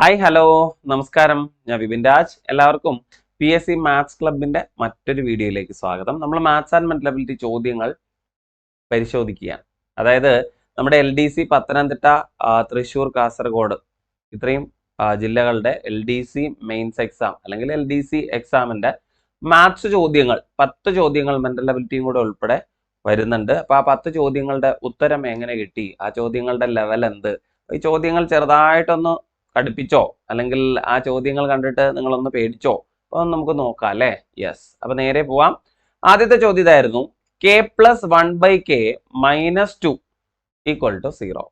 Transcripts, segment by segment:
Hi hello നമസ്കാരം. ഞാൻ വിപിൻ രാജ്. എല്ലാവർക്കും പി എസ് സി മാത്സ് ക്ലബിന്റെ മറ്റൊരു വീഡിയോയിലേക്ക് സ്വാഗതം. നമ്മൾ മാത്സ് ആൻഡ് മെന്റലബിലിറ്റി ചോദ്യങ്ങൾ പരിശോധിക്കുകയാണ്. അതായത് നമ്മുടെ L D C Pathanamthitta Thrissur Kasaragod ഇത്രയും ജില്ലകളുടെ L D C mains exam അല്ലെങ്കിൽ എൽ ഡി സി എക്സാമിന്റെ മാത്സ് ചോദ്യങ്ങൾ പത്ത് ചോദ്യങ്ങൾ മെന്റലബിലിറ്റിയും കൂടെ ഉൾപ്പെടെ വരുന്നുണ്ട്. അപ്പൊ ആ പത്ത് ചോദ്യങ്ങളുടെ ഉത്തരം എങ്ങനെ കിട്ടി? ആ ചോദ്യങ്ങളുടെ ലെവൽ എന്ത്? ഈ ചോദ്യങ്ങൾ ചെറുതായിട്ടൊന്ന് കടുപ്പിച്ചോ? അല്ലെങ്കിൽ ആ ചോദ്യങ്ങൾ കണ്ടിട്ട് നിങ്ങളൊന്ന് പേടിച്ചോ? അപ്പൊ നമുക്ക് നോക്കാം അല്ലേ? യെസ് അപ്പൊ നേരെ പോവാം. ആദ്യത്തെ ചോദ്യം ഇതായിരുന്നു. K plus one by K minus two equal to zero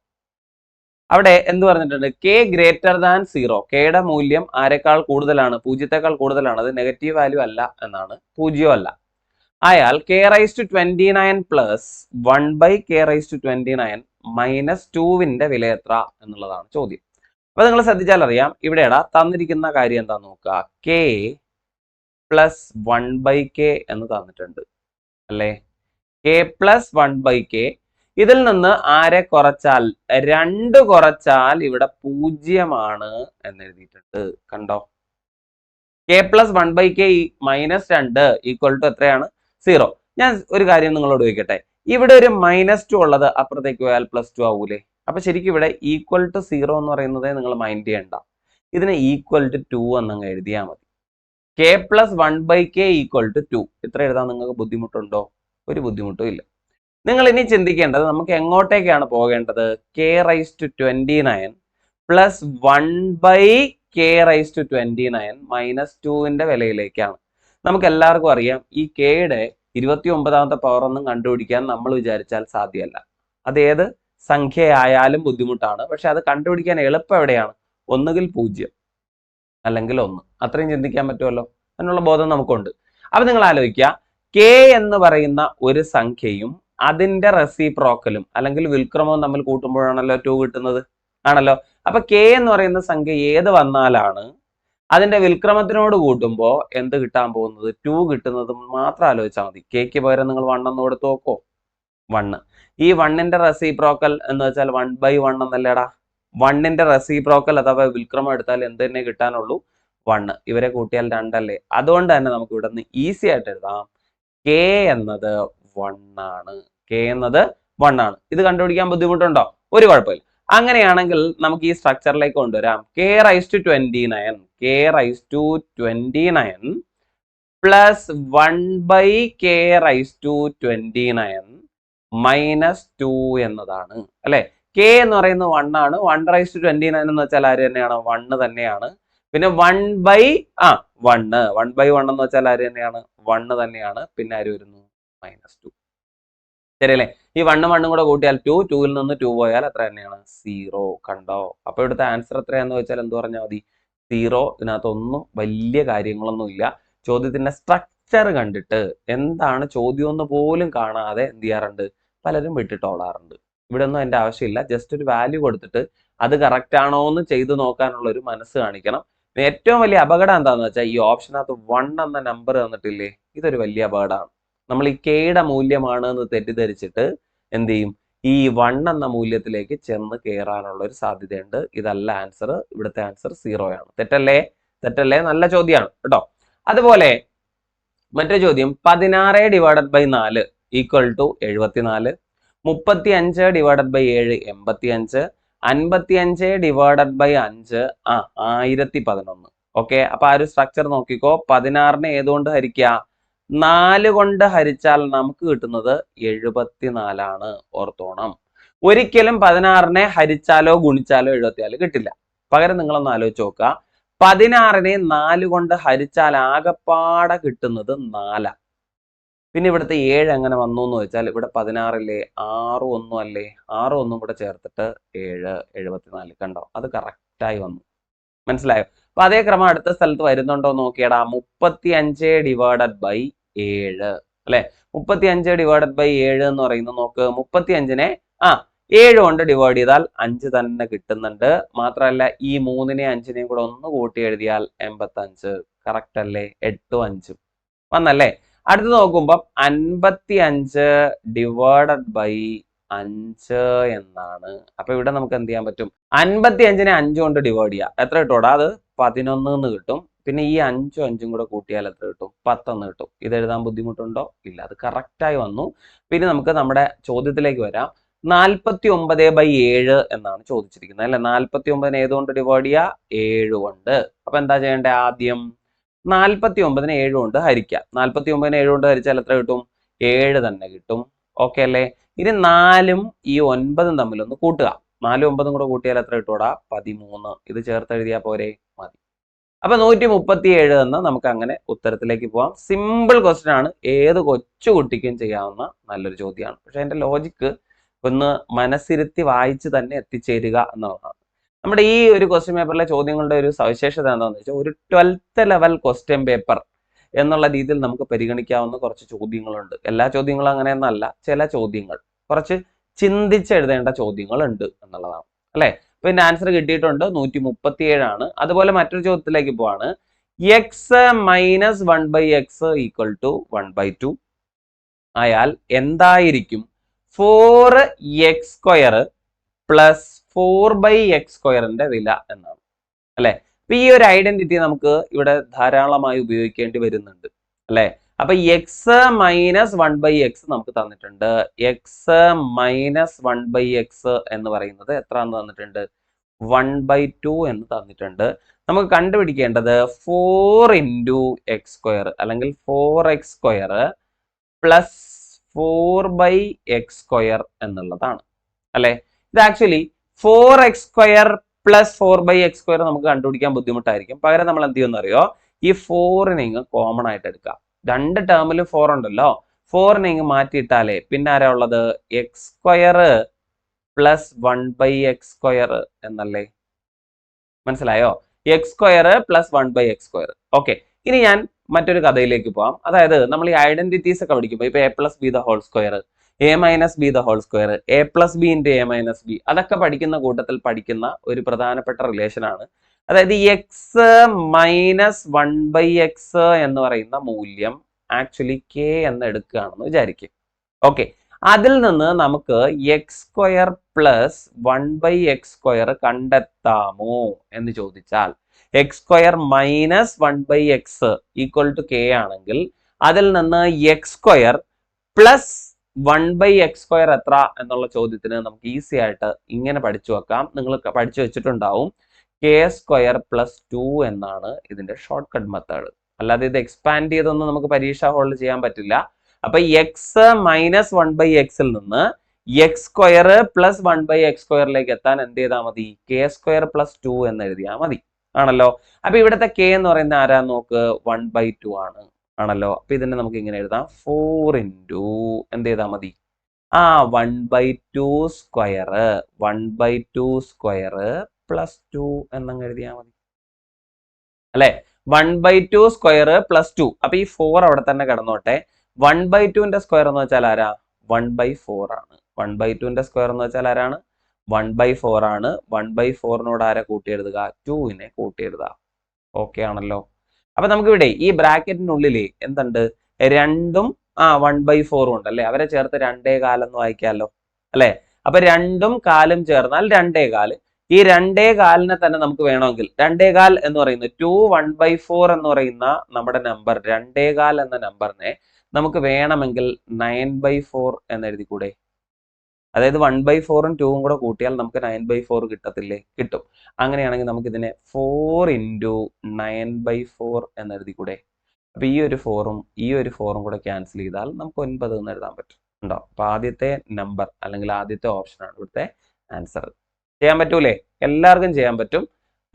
അവിടെ എന്ത് പറഞ്ഞിട്ടുണ്ട്? കെ ഗ്രേറ്റർ ദാൻ സീറോ കെയുടെ മൂല്യം ആരെക്കാൾ കൂടുതലാണ്? പൂജ്യത്തെക്കാൾ കൂടുതലാണ്. അത് നെഗറ്റീവ് വാല്യൂ അല്ല എന്നാണ്. പൂജ്യം അല്ല. ആയാൽ K raise to twenty nine plus one by K raise to twenty nine minus ടുവിന്റെ വില എത്ര എന്നുള്ളതാണ് ചോദ്യം. അപ്പൊ നിങ്ങൾ ശ്രദ്ധിച്ചാൽ അറിയാം ഇവിടെയടാ തന്നിരിക്കുന്ന കാര്യം എന്താ നോക്കുക. K plus one by K എന്ന് തന്നിട്ടുണ്ട് അല്ലേ? K plus one by K ഇതിൽ നിന്ന് ആരെ കുറച്ചാൽ രണ്ട് കുറച്ചാൽ ഇവിടെ പൂജ്യമാണ് എന്ന് എഴുതിയിട്ടുണ്ട് കണ്ടോ K plus one by K minus രണ്ട് ഈക്വൽ ടു എത്രയാണ്? സീറോ ഞാൻ ഒരു കാര്യം നിങ്ങളോട് ചോദിക്കട്ടെ ഇവിടെ ഒരു മൈനസ് ടു ഉള്ളത് അപ്പുറത്തേക്ക് പോയാൽ പ്ലസ് ടു ആവൂലേ? അപ്പൊ ശരിക്കും ഇവിടെ ഈക്വൽ ടു സീറോ എന്ന് പറയുന്നത് നിങ്ങൾ മൈൻഡ് ചെയ്യണ്ട. ഇതിനെ ഈക്വൽ ടു ടു എന്നങ്ങ് എഴുതിയാൽ മതി. K plus one by K equal to two ഇത്ര എഴുതാൻ നിങ്ങൾക്ക് ബുദ്ധിമുട്ടുണ്ടോ? ഒരു ബുദ്ധിമുട്ടും ഇല്ല. നിങ്ങൾ ഇനി ചിന്തിക്കേണ്ടത് നമുക്ക് എങ്ങോട്ടേക്കാണ് പോകേണ്ടത്? K raise to twenty nine plus one by K raise to twenty nine minus ടുവിന്റെ വിലയിലേക്കാണ്. നമുക്ക് എല്ലാവർക്കും അറിയാം ഈ കെയുടെ ഇരുപത്തി ഒമ്പതാമത്തെ പവർ ഒന്നും കണ്ടുപിടിക്കാൻ നമ്മൾ വിചാരിച്ചാൽ സാധ്യമല്ല. അതേത് സംഖ്യയായാലും ബുദ്ധിമുട്ടാണ്. പക്ഷെ അത് കണ്ടുപിടിക്കാൻ എളുപ്പം എവിടെയാണ്? ഒന്നുകിൽ പൂജ്യം അല്ലെങ്കിൽ ഒന്ന്. അത്രയും ചിന്തിക്കാൻ പറ്റുമല്ലോ? അതിനുള്ള ബോധം നമുക്കുണ്ട്. അപ്പൊ നിങ്ങൾ ആലോചിക്കുക. കെ എന്ന് പറയുന്ന ഒരു സംഖ്യയും അതിന്റെ റെസിപ്രോക്കലും അല്ലെങ്കിൽ വിൽക്രമവും തമ്മിൽ കൂട്ടുമ്പോഴാണല്ലോ ടു കിട്ടുന്നത്. ആണല്ലോ? അപ്പൊ കെ എന്ന് പറയുന്ന സംഖ്യ ഏത് വന്നാലാണ് അതിന്റെ വിൽക്രമത്തിനോട് കൂട്ടുമ്പോൾ എന്ത് കിട്ടാൻ പോകുന്നത്? ടു കിട്ടുന്നത് മാത്രം ആലോചിച്ചാൽ മതി. കെക്ക് പകരം നിങ്ങൾ വണ്ണെന്ന് കൊടുത്ത് നോക്കോ. വണ്ണ് ഈ വണ്ണിന്റെ റെസിപ്രോക്കൽ എന്ന് വെച്ചാൽ വൺ ബൈ വൺ എന്നല്ലേടാ? വണ്ണിന്റെ റെസിപ്രോക്കൽ അഥവാ വിൽക്രമം എടുത്താൽ എന്ത് തന്നെ കിട്ടാനുള്ളൂ? വണ്ണ് ഇവരെ കൂട്ടിയാൽ രണ്ടല്ലേ? അതുകൊണ്ട് തന്നെ നമുക്ക് ഇവിടെ നിന്ന് ഈസി ആയിട്ട് എഴുതാം. കെ എന്നത് വണ്ണാണ് കെ എന്നത് വണ്ണാണ് ഇത് കണ്ടുപിടിക്കാൻ ബുദ്ധിമുട്ടുണ്ടോ? ഒരു കുഴപ്പമില്ല. അങ്ങനെയാണെങ്കിൽ നമുക്ക് ഈ സ്ട്രക്ചറിലേക്ക് കൊണ്ടുവരാം. K raise to twenty nine K raise to twenty nine plus one by K raise to twenty nine minus two എന്നതാണ് അല്ലെ? കെ എന്ന് പറയുന്നത് വൺ ആണ്. One raise to twenty nine എന്ന് വെച്ചാൽ ആര് തന്നെയാണ്? വണ്ണ് തന്നെയാണ്. പിന്നെ വൺ ബൈ ആ വണ്ണ് വൺ ബൈ വൺ എന്ന് വെച്ചാൽ ആര് തന്നെയാണ്? വണ്ണ് തന്നെയാണ്. പിന്നെ ആര് വരുന്നു? മൈനസ് ടു ശരിയല്ലേ? ഈ വണ്ണും വണ്ണും കൂടെ കൂട്ടിയാൽ ടു ടൂവിൽ നിന്ന് ടു പോയാൽ എത്ര തന്നെയാണ്? സീറോ കണ്ടോ? അപ്പൊ ഇവിടുത്തെ ആൻസർ എത്രയാന്ന് വെച്ചാൽ എന്ത് പറഞ്ഞാൽ മതി? സീറോ ഇതിനകത്തൊന്നും വലിയ കാര്യങ്ങളൊന്നും ഇല്ല. ചോദ്യത്തിന്റെ സ്ട്രക്ചർ കണ്ടിട്ട് എന്താണ് ചോദ്യം എന്ന് പോലും കാണാതെ എന്ത് ചെയ്യാറുണ്ട്? പലരും വിട്ടിട്ടോളാറുണ്ട്. ഇവിടെ ഒന്നും അതിന്റെ ആവശ്യമില്ല. ജസ്റ്റ് ഒരു വാല്യൂ കൊടുത്തിട്ട് അത് കറക്റ്റ് ആണോ എന്ന് ചെയ്തു നോക്കാനുള്ള ഒരു മനസ്സ് കാണിക്കണം. ഏറ്റവും വലിയ അപകടം എന്താന്ന് വെച്ചാൽ ഈ ഓപ്ഷനകത്ത് വൺ എന്ന നമ്പർ തന്നിട്ടില്ലേ ഇതൊരു വലിയ അപകടമാണ്. നമ്മൾ ഈ കെയുടെ മൂല്യമാണ് എന്ന് തെറ്റിദ്ധരിച്ചിട്ട് എന്ത് ചെയ്യും? ഈ വൺ എന്ന മൂല്യത്തിലേക്ക് ചെന്ന് കയറാനുള്ള ഒരു സാധ്യതയുണ്ട്. ഇതല്ല ആൻസർ ഇവിടുത്തെ ആൻസർ സീറോ ആണ്. തെറ്റല്ലേ? തെറ്റല്ലേ? നല്ല ചോദ്യമാണ്. കേട്ടോ. അതുപോലെ മറ്റൊരു ചോദ്യം. പതിനാറ് ഡിവൈഡഡ് ബൈ നാല്. ഈക്വൽ ടു എഴുപത്തിനാല്. മുപ്പത്തി അഞ്ച് ഡിവൈഡഡ് ബൈ ഏഴ് എൺപത്തി അഞ്ച് അൻപത്തി അഞ്ച് ഡിവൈഡഡ് ബൈ അഞ്ച് ആ ആയിരത്തി പതിനൊന്ന് ഓക്കെ അപ്പൊ ആ ഒരു സ്ട്രക്ചർ നോക്കിക്കോ. പതിനാറിനെ ഏതുകൊണ്ട് ഹരിക്കുക നാല് കൊണ്ട് ഹരിച്ചാൽ നമുക്ക് കിട്ടുന്നത് എഴുപത്തിനാലാണ്. ഓർത്തോണം. ഒരിക്കലും പതിനാറിനെ ഹരിച്ചാലോ ഗുണിച്ചാലോ എഴുപത്തിനാല് കിട്ടില്ല. പകരം നിങ്ങളൊന്ന് ആലോചിച്ച് നോക്കുക പതിനാറിനെ നാല് കൊണ്ട് ഹരിച്ചാൽ ആകെപ്പാടെ കിട്ടുന്നത് നാലാ. പിന്നെ ഇവിടുത്തെ ഏഴ് എങ്ങനെ വന്നു എന്ന് വെച്ചാൽ ഇവിടെ പതിനാറില്ലേ ആറ് ഒന്നും അല്ലേ? ആറ് ഒന്നും കൂടെ ചേർത്തിട്ട് ഏഴ് എഴുപത്തിനാല്. കണ്ടോ? അത് കറക്റ്റായി വന്നു. മനസ്സിലായോ? അപ്പൊ അതേ ക്രമം അടുത്ത സ്ഥലത്ത് വരുന്നുണ്ടോ നോക്കിയടാ. മുപ്പത്തി അഞ്ച് ഡിവൈഡഡ് ബൈ ഏഴ്. അല്ലെ? മുപ്പത്തി അഞ്ച് ഡിവൈഡഡ് ബൈ ഏഴ് എന്ന് പറയുന്നത് നോക്ക്. മുപ്പത്തി അഞ്ചിനെ ആ ഏഴ് കൊണ്ട് ഡിവൈഡ് ചെയ്താൽ അഞ്ച് തന്നെ കിട്ടുന്നുണ്ട്. മാത്രമല്ല ഈ മൂന്നിനെ അഞ്ചിനെയും കൂടെ ഒന്ന് കൂട്ടി എഴുതിയാൽ എൺപത്തി അഞ്ച് കറക്റ്റ് അല്ലേ? എട്ടും അഞ്ചും. വന്നല്ലേ? അടുത്ത് നോക്കുമ്പോൾ അൻപത്തി അഞ്ച് ഡിവൈഡഡ് ബൈ അഞ്ച് എന്നാണ്. അപ്പൊ ഇവിടെ നമുക്ക് എന്ത് ചെയ്യാൻ പറ്റും? അൻപത്തി അഞ്ചിനെ അഞ്ച് കൊണ്ട് ഡിവൈഡ് ചെയ്യാം. എത്ര കിട്ടൂടാ അത് പതിനൊന്ന് എന്ന് കിട്ടും. പിന്നെ ഈ അഞ്ചും അഞ്ചും കൂടെ കൂട്ടിയാൽ എത്ര കിട്ടും? പത്തൊന്ന് കിട്ടും. ഇത് എഴുതാൻ ബുദ്ധിമുട്ടുണ്ടോ? ഇല്ല അത് കറക്റ്റായി വന്നു. പിന്നെ നമുക്ക് നമ്മുടെ ചോദ്യത്തിലേക്ക് വരാം. നാൽപ്പത്തി ഒമ്പത് ബൈ ഏഴ് എന്നാണ് ചോദിച്ചിരിക്കുന്നത് അല്ലെ? നാൽപ്പത്തി ഒമ്പതിനെ ഏതുകൊണ്ട് ഡിവൈഡ് ചെയ്യുക ഏഴ് കൊണ്ട്. അപ്പൊ എന്താ ചെയ്യേണ്ടത് ആദ്യം? നാൽപ്പത്തി ഒമ്പതിനെ ഏഴ് കൊണ്ട് ഹരിക്കുക നാൽപ്പത്തി ഒമ്പതിനെ ഏഴ് കൊണ്ട് ഹരിച്ചാൽ എത്ര കിട്ടും? ഏഴ് തന്നെ കിട്ടും. ഓക്കെ അല്ലേ? ഇനി നാലും ഈ ഒൻപതും തമ്മിൽ ഒന്ന് കൂട്ടുക. നാലും ഒമ്പതും കൂടെ കൂട്ടിയാൽ എത്ര കിട്ടൂടാ പതിമൂന്ന്. ഇത് ചേർത്ത് എഴുതിയാൽ പോരെ? മതി. അപ്പൊ നൂറ്റി മുപ്പത്തി ഏഴ് എന്ന് നമുക്ക് അങ്ങനെ ഉത്തരത്തിലേക്ക് പോവാം. സിമ്പിൾ ക്വസ്റ്റ്യൻ ആണ്. ഏത് കൊച്ചു കുട്ടിക്കും ചെയ്യാവുന്ന നല്ലൊരു ചോദ്യമാണ്. പക്ഷെ അതിന്റെ ലോജിക്ക് ഒന്ന് മനസ്സിരുത്തി വായിച്ച് തന്നെ എത്തിച്ചേരുക എന്നുള്ളതാണ്. നമ്മുടെ ഈ ഒരു ക്വസ്റ്റ്യൻ പേപ്പറിലെ ചോദ്യങ്ങളുടെ ഒരു സവിശേഷത എന്താണെന്ന് വെച്ചാൽ ഒരു ട്വൽത്ത് ലെവൽ ക്വസ്റ്റ്യൻ പേപ്പർ എന്നുള്ള രീതിയിൽ നമുക്ക് പരിഗണിക്കാവുന്ന കുറച്ച് ചോദ്യങ്ങളുണ്ട്. എല്ലാ ചോദ്യങ്ങളും അങ്ങനെയൊന്നല്ല ചില ചോദ്യങ്ങൾ. കുറച്ച് ചിന്തിച്ചെഴുതേണ്ട ചോദ്യങ്ങളുണ്ട് എന്നുള്ളതാണ്. അല്ലേ? അപ്പൊ ഇതിന്റെ ആൻസർ കിട്ടിയിട്ടുണ്ട് നൂറ്റി മുപ്പത്തി ഏഴാണ് അതുപോലെ മറ്റൊരു ചോദ്യത്തിലേക്ക് പോവാണ്. X minus one by x equal to one by two ആയാൽ എന്തായിരിക്കും? Four x square plus four by x സ്ക്വയറിന്റെ വില എന്നാണ്. അല്ലെ? അപ്പൊ ഈ ഒരു ഐഡന്റിറ്റി നമുക്ക് ഇവിടെ ധാരാളമായി ഉപയോഗിക്കേണ്ടി വരുന്നുണ്ട്. അല്ലെ? അപ്പൊ x minus one by x നമുക്ക് തന്നിട്ടുണ്ട്. X minus one by x എന്ന് പറയുന്നത് എത്ര എന്ന് തന്നിട്ടുണ്ട്? വൺ ബൈ ടു എന്ന് തന്നിട്ടുണ്ട്. നമുക്ക് കണ്ടുപിടിക്കേണ്ടത് ഫോർ ഇന്റു എക്സ് സ്ക്വയർ അല്ലെങ്കിൽ four x square plus four by x square എന്നുള്ളതാണ്. അല്ലെ? ഇത് actually four x square plus four by x square നമുക്ക് കണ്ടുപിടിക്കാൻ ബുദ്ധിമുട്ടായിരിക്കും. പകരം നമ്മൾ എന്ത് ചെയ്യുമെന്ന് അറിയോ? ഈ ഫോറിനെ ഇങ്ങ് കോമൺ ആയിട്ട് എടുക്കാം രണ്ട് ടേമിലും ഫോർ ഉണ്ടല്ലോ. ഫോറിനെ ഇങ്ങ് മാറ്റിയിട്ടാലേ പിന്നെ ആരാ ഉള്ളത്? X square plus one by x square എന്നല്ലേ? മനസ്സിലായോ? X square plus one by x square okay ഇനി ഞാൻ മറ്റൊരു കഥയിലേക്ക് പോവാം. അതായത് നമ്മൾ ഈ ഐഡന്റിറ്റീസ് ഒക്കെ പഠിക്കുമ്പോൾ ഇപ്പൊ a plus b the whole square a minus b the whole square a plus b into a minus b അതൊക്കെ പഠിക്കുന്ന കൂട്ടത്തിൽ പഠിക്കുന്ന ഒരു പ്രധാനപ്പെട്ട റിലേഷൻ ആണ്. അതായത് x minus one by x എന്ന് പറയുന്ന മൂല്യം ആക്ച്വലി കെ എന്ന് എടുക്കുകയാണെന്ന് വിചാരിക്കും. ഓക്കെ അതിൽ നിന്ന് നമുക്ക് x square plus one by x square കണ്ടെത്താമോ എന്ന് ചോദിച്ചാൽ x square minus one by x equal to k ആണെങ്കിൽ അതിൽ നിന്ന് x square plus one by x square എത്ര എന്നുള്ള ചോദ്യത്തിന് നമുക്ക് ഈസി ആയിട്ട് ഇങ്ങനെ പഠിച്ചു വെക്കാം. നിങ്ങൾ പഠിച്ചു വെച്ചിട്ടുണ്ടാവും. കെ സ്ക്വയർ പ്ലസ് ടു എന്നാണ് ഇതിന്റെ ഷോർട്ട് കട്ട് മെത്തേഡ് അല്ലാതെ ഇത് എക്സ്പാൻഡ് ചെയ്തൊന്നും നമുക്ക് പരീക്ഷ ഹോളിൽ ചെയ്യാൻ പറ്റില്ല. അപ്പൊ എക്സ് മൈനസ് വൺ ബൈ എക്സിൽ നിന്ന് x square plus one by x സ്ക്വയറിലേക്ക് എത്താൻ എന്ത് ചെയ്താൽ മതി? കെ സ്ക്വയർ പ്ലസ് ടു എന്ന് എഴുതിയാൽ മതി. ആണല്ലോ? അപ്പൊ ഇവിടുത്തെ കെ എന്ന് പറയുന്ന ആരാ? നോക്ക്. വൺ ബൈ ടു ആണ്. ആണല്ലോ? അപ്പൊ ഇതിനെ നമുക്ക് ഇങ്ങനെ എഴുതാം. ഫോർ ഇന്റു എന്ത് ചെയ്താൽ മതി? ആ one by two square one by two square plus two എന്നങ്ങ് എഴുതിയാൽ മതി. അല്ലെ? One by two square plus two അപ്പൊ ഈ ഫോർ അവിടെ തന്നെ കിടന്നോട്ടെ. വൺ ബൈ ടുവിന്റെ സ്ക്വയർ എന്ന് വെച്ചാൽ ആരാ? വൺ ബൈ ഫോർ ആണ്. വൺ ബൈ ടുവിന്റെ സ്ക്വയർ എന്ന് വെച്ചാൽ ആരാണ്? വൺ ബൈ ഫോർ ആണ്. വൺ ബൈ ഫോറിനോട് ആരെ കൂട്ടി എഴുതുക? ടുവിനെ കൂട്ടി എഴുതുക. ഓക്കെ ആണല്ലോ? അപ്പൊ നമുക്കിവിടെ ഈ ബ്രാക്കറ്റിനുള്ളിൽ എന്തുണ്ട്? രണ്ടും ആ വൺ ബൈ ഫോറും ഉണ്ട് അല്ലെ? അവരെ ചേർത്ത് രണ്ടേ കാലെന്ന് വായിക്കാമല്ലോ അല്ലെ? അപ്പൊ രണ്ടും കാലും ചേർന്നാൽ രണ്ടേ കാൽ. ഈ രണ്ടേ കാലിനെ തന്നെ നമുക്ക് വേണമെങ്കിൽ രണ്ടേ കാൽ എന്ന് പറയുന്നത് ടു വൺ ബൈ ഫോർ എന്ന് പറയുന്ന നമ്മുടെ നമ്പർ രണ്ടേ കാൽ എന്ന നമ്പറിനെ നമുക്ക് വേണമെങ്കിൽ നയൻ ബൈ ഫോർ എന്ന് എഴുതിക്കൂടെ? അതായത് വൺ ബൈ ഫോറും ടൂവും കൂടെ കൂട്ടിയാൽ നമുക്ക് നയൻ ബൈ ഫോർ കിട്ടത്തില്ലേ? കിട്ടും. അങ്ങനെയാണെങ്കിൽ നമുക്ക് ഇതിനെ four into nine by four എന്ന് എഴുതിക്കൂടെ? അപ്പൊ ഈ ഒരു ഫോറും ഈ ഒരു ഫോറും കൂടെ ക്യാൻസൽ ചെയ്താൽ നമുക്ക് ഒൻപത് എന്ന് എഴുതാൻ പറ്റും. ഉണ്ടോ? അപ്പൊ ആദ്യത്തെ നമ്പർ അല്ലെങ്കിൽ ആദ്യത്തെ ഓപ്ഷനാണ് ഇവിടുത്തെ ആൻസർ ചെയ്യാൻ പറ്റൂലേ? എല്ലാവർക്കും ചെയ്യാൻ പറ്റും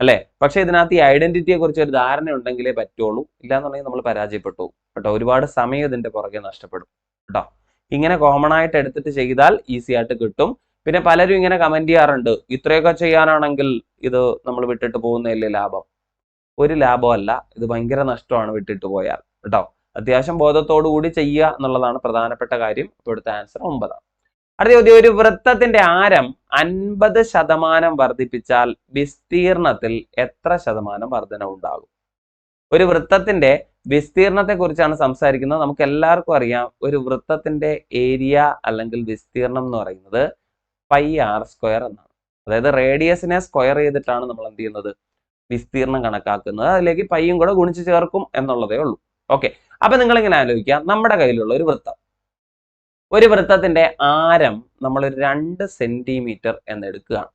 അല്ലെ? പക്ഷെ ഇതിനകത്ത് ഈ ഐഡന്റിറ്റിയെ കുറിച്ച് ഒരു ധാരണ ഉണ്ടെങ്കിലേ പറ്റുള്ളൂ. ഇല്ലാന്നുണ്ടെങ്കിൽ നമ്മൾ പരാജയപ്പെട്ടു കേട്ടോ? ഒരുപാട് സമയം ഇതിന്റെ പുറകെ നഷ്ടപ്പെടും. കേട്ടോ? ഇങ്ങനെ കോമൺ ആയിട്ട് എടുത്തിട്ട് ചെയ്താൽ ഈസി ആയിട്ട് കിട്ടും. പിന്നെ പലരും ഇങ്ങനെ കമന്റ് ചെയ്യാറുണ്ട്. ഇത്രയൊക്കെ ചെയ്യാനാണെങ്കിൽ ഇത് നമ്മൾ വിട്ടിട്ട് പോകുന്നതല്ലേ ലാഭം? ഒരു ലാഭമല്ല ഇത് ഭയങ്കര നഷ്ടമാണ് വിട്ടിട്ട് പോയാൽ. കേട്ടോ? അത്യാവശ്യം ബോധത്തോടു കൂടി ചെയ്യുക എന്നുള്ളതാണ് പ്രധാനപ്പെട്ട കാര്യം. ഇവിടുത്തെ ആൻസർ ഒമ്പതാണ് അടുത്ത ചോദ്യം ഒരു വൃത്തത്തിന്റെ ആരം അൻപത് ശതമാനം വർദ്ധിപ്പിച്ചാൽ വിസ്തീർണത്തിൽ എത്ര ശതമാനം വർധന ഉണ്ടാകും ഒരു വൃത്തത്തിന്റെ വിസ്തീർണത്തെ കുറിച്ചാണ് സംസാരിക്കുന്നത്. നമുക്ക് എല്ലാവർക്കും അറിയാം ഒരു വൃത്തത്തിന്റെ ഏരിയ അല്ലെങ്കിൽ വിസ്തീർണം എന്ന് പറയുന്നത് പൈ ആർ സ്ക്വയർ എന്നാണ്. അതായത് റേഡിയസിനെ സ്ക്വയർ ചെയ്തിട്ടാണ് നമ്മൾ എന്ത് ചെയ്യുന്നത്? വിസ്തീർണം കണക്കാക്കുന്നത്. അതിലേക്ക് പയ്യും കൂടെ ഗുണിച്ച് ചേർക്കും എന്നുള്ളതേ ഉള്ളൂ. ഓക്കെ. അപ്പൊ നിങ്ങൾ ഇങ്ങനെ ആലോചിക്കാം നമ്മുടെ കയ്യിലുള്ള ഒരു വൃത്തം. ഒരു വൃത്തത്തിന്റെ ആരം നമ്മൾ രണ്ട് സെന്റിമീറ്റർ എന്ന് എടുക്കുകയാണ്.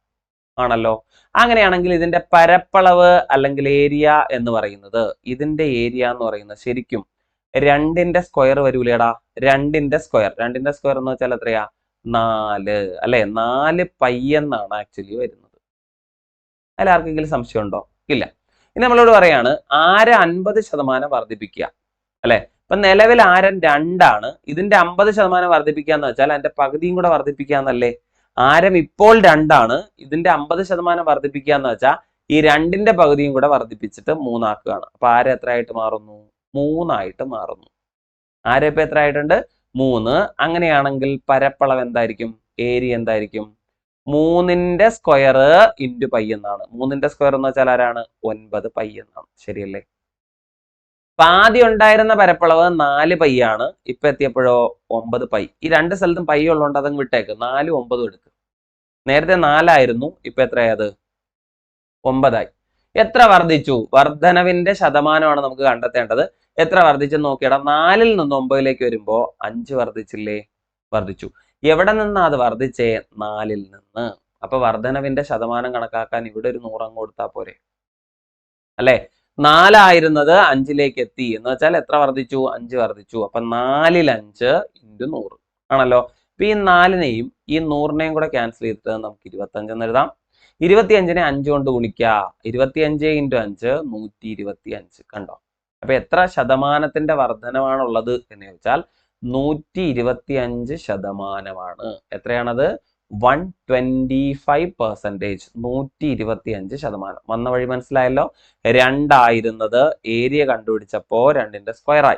ആണല്ലോ? അങ്ങനെയാണെങ്കിൽ ഇതിന്റെ പരപ്പളവ് അല്ലെങ്കിൽ ഏരിയ എന്ന് പറയുന്നത് ഇതിന്റെ ഏരിയ എന്ന് പറയുന്നത് ശരിക്കും രണ്ടിന്റെ സ്ക്വയർ വരൂലേടാ. രണ്ടിന്റെ സ്ക്വയർ രണ്ടിന്റെ സ്ക്വയർ എന്ന് വെച്ചാൽ എത്രയാ? നാല്. അല്ലെ? നാല് പൈ എന്നാണ് ആക്ച്വലി വരുന്നത്. അതിൽ ആർക്കെങ്കിലും സംശയം ഉണ്ടോ? ഇല്ല. ഇനി നമ്മളോട് പറയാണ് ആര് അൻപത് ശതമാനം വർദ്ധിപ്പിക്കുക? അല്ലെ? ഇപ്പൊ നിലവിൽ ആരം രണ്ടാണ്. ഇതിന്റെ അമ്പത് ശതമാനം വർദ്ധിപ്പിക്കുക എന്ന് വെച്ചാൽ അതിന്റെ പകുതിയും കൂടെ വർദ്ധിപ്പിക്കുക എന്നല്ലേ? ആരം ഇപ്പോൾ രണ്ടാണ്. ഇതിന്റെ അമ്പത് ശതമാനം വർദ്ധിപ്പിക്കുക എന്ന് വെച്ചാൽ ഈ രണ്ടിന്റെ പകുതിയും കൂടെ വർദ്ധിപ്പിച്ചിട്ട് മൂന്നാക്കുകയാണ്. അപ്പൊ ആരം എത്രയായിട്ട് മാറുന്നു? മൂന്നായിട്ട് മാറുന്നു. ആരം ഇപ്പൊ എത്ര ആയിട്ടുണ്ട് മൂന്ന്. അങ്ങനെയാണെങ്കിൽ പരപ്പളവ് എന്തായിരിക്കും? ഏരിയ എന്തായിരിക്കും? മൂന്നിന്റെ സ്ക്വയർ ഇന്റു പൈ എന്നാണ്. മൂന്നിന്റെ സ്ക്വയർ എന്ന് വെച്ചാൽ ആരാണ്? ഒൻപത് പൈ എന്നാണ്. ശരിയല്ലേ? അപ്പൊ ആദ്യം ഉണ്ടായിരുന്ന പരപ്പളവ് നാല് പൈ ആണ് ഇപ്പൊ എത്തിയപ്പോഴോ ഒമ്പത് പൈ. ഈ രണ്ട് സ്ഥലത്തും പൈ ഉള്ളതുകൊണ്ട് അതങ്ങ് വിട്ടേക്ക്. നാലും ഒമ്പതും എടുക്കും. നേരത്തെ നാലായിരുന്നു ഇപ്പൊ എത്രയായത്? ഒമ്പതായി. എത്ര വർദ്ധിച്ചു? വർധനവിന്റെ ശതമാനമാണ് നമുക്ക് കണ്ടെത്തേണ്ടത്. എത്ര വർദ്ധിച്ചെന്ന് നോക്കിയടാ. നാലിൽ നിന്ന് ഒമ്പതിലേക്ക് വരുമ്പോ അഞ്ച് വർദ്ധിച്ചില്ലേ? വർദ്ധിച്ചു. എവിടെ നിന്നാ അത് വർദ്ധിച്ചേ? നാലിൽ നിന്ന്. അപ്പൊ വർധനവിന്റെ ശതമാനം കണക്കാക്കാൻ ഇവിടെ ഒരു നൂറങ്ങ് കൊടുത്താൽ പോരെ. അല്ലെ? നാലായിരുന്നത് അഞ്ചിലേക്ക് എത്തി എന്ന് വെച്ചാൽ എത്ര വർദ്ധിച്ചു? അഞ്ച് വർദ്ധിച്ചു. അപ്പൊ നാലിൽ അഞ്ച് ഇന്റു നൂറ്. ആണല്ലോ? അപ്പൊ ഈ നാലിനെയും ഈ നൂറിനെയും കൂടെ ക്യാൻസൽ ചെയ്തിട്ട് നമുക്ക് ഇരുപത്തഞ്ച് എന്ന് എഴുതാം. ഇരുപത്തിയഞ്ചിനെ അഞ്ച് കൊണ്ട് ഗുണിക്കുക ഇരുപത്തിയഞ്ച് ഇന്റു അഞ്ച് നൂറ്റി ഇരുപത്തി അഞ്ച് കണ്ടോ? അപ്പൊ എത്ര ശതമാനത്തിന്റെ വർധനമാണുള്ളത് എന്ന് ചോദിച്ചാൽ നൂറ്റി ഇരുപത്തി അഞ്ച് ശതമാനമാണ്. എത്രയാണത്? വൺ ട്വന്റി ഫൈവ് പെർസെന്റേജ് നൂറ്റി ഇരുപത്തി അഞ്ച് ശതമാനം. വന്ന വഴി മനസ്സിലായല്ലോ? രണ്ടായിരുന്നത് ഏരിയ കണ്ടുപിടിച്ചപ്പോ രണ്ടിന്റെ സ്ക്വയറായി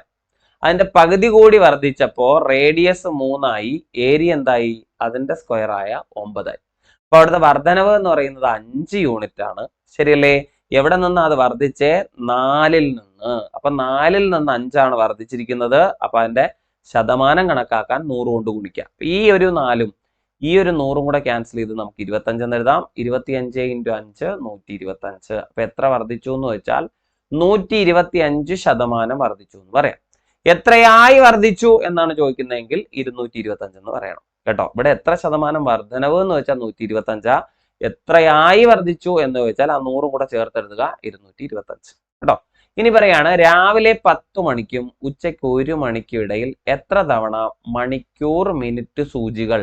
അതിന്റെ പകുതി കൂടി വർദ്ധിച്ചപ്പോ റേഡിയസ് മൂന്നായി ഏരിയ എന്തായി? അതിന്റെ സ്ക്വയറായ ഒമ്പതായി. അപ്പൊ അവിടുത്തെ വർധനവ് എന്ന് പറയുന്നത് അഞ്ച് യൂണിറ്റ് ആണ്. ശരിയല്ലേ? എവിടെ നിന്ന് അത് വർദ്ധിച്ചേ? നാലിൽ നിന്ന്. അപ്പൊ നാലിൽ നിന്ന് അഞ്ചാണ് വർദ്ധിച്ചിരിക്കുന്നത്. അപ്പൊ അതിന്റെ ശതമാനം കണക്കാക്കാൻ നൂറ് കൊണ്ട് ഗുണിക്കാം. അപ്പൊ ഈ ഒരു നാലും ഈ ഒരു നൂറും കൂടെ ക്യാൻസൽ ചെയ്ത് നമുക്ക് ഇരുപത്തഞ്ച് എന്ന് എഴുതാം. ഇരുപത്തിയഞ്ച് ഇന്റു അഞ്ച് നൂറ്റി ഇരുപത്തി അഞ്ച് അപ്പൊ എത്ര വർദ്ധിച്ചു എന്ന് വെച്ചാൽ നൂറ്റി ഇരുപത്തി അഞ്ച് ശതമാനം വർദ്ധിച്ചു എന്ന് പറയാം. എത്രയായി വർദ്ധിച്ചു എന്നാണ് ചോദിക്കുന്നതെങ്കിൽ ഇരുന്നൂറ്റി ഇരുപത്തി അഞ്ച് എന്ന് പറയണം. കേട്ടോ? ഇവിടെ എത്ര ശതമാനം വർധനവ് എന്ന് വെച്ചാൽ നൂറ്റി ഇരുപത്തി അഞ്ചാ എത്രയായി വർദ്ധിച്ചു എന്ന് വെച്ചാൽ ആ നൂറും കൂടെ ചേർത്തെഴുതുക ഇരുന്നൂറ്റി ഇരുപത്തി അഞ്ച് കേട്ടോ? ഇനി പറയാണ് രാവിലെ പത്ത് മണിക്കും ഉച്ചയ്ക്ക് ഒരു മണിക്കും ഇടയിൽ എത്ര തവണ മണിക്കൂർ മിനിറ്റ് സൂചികൾ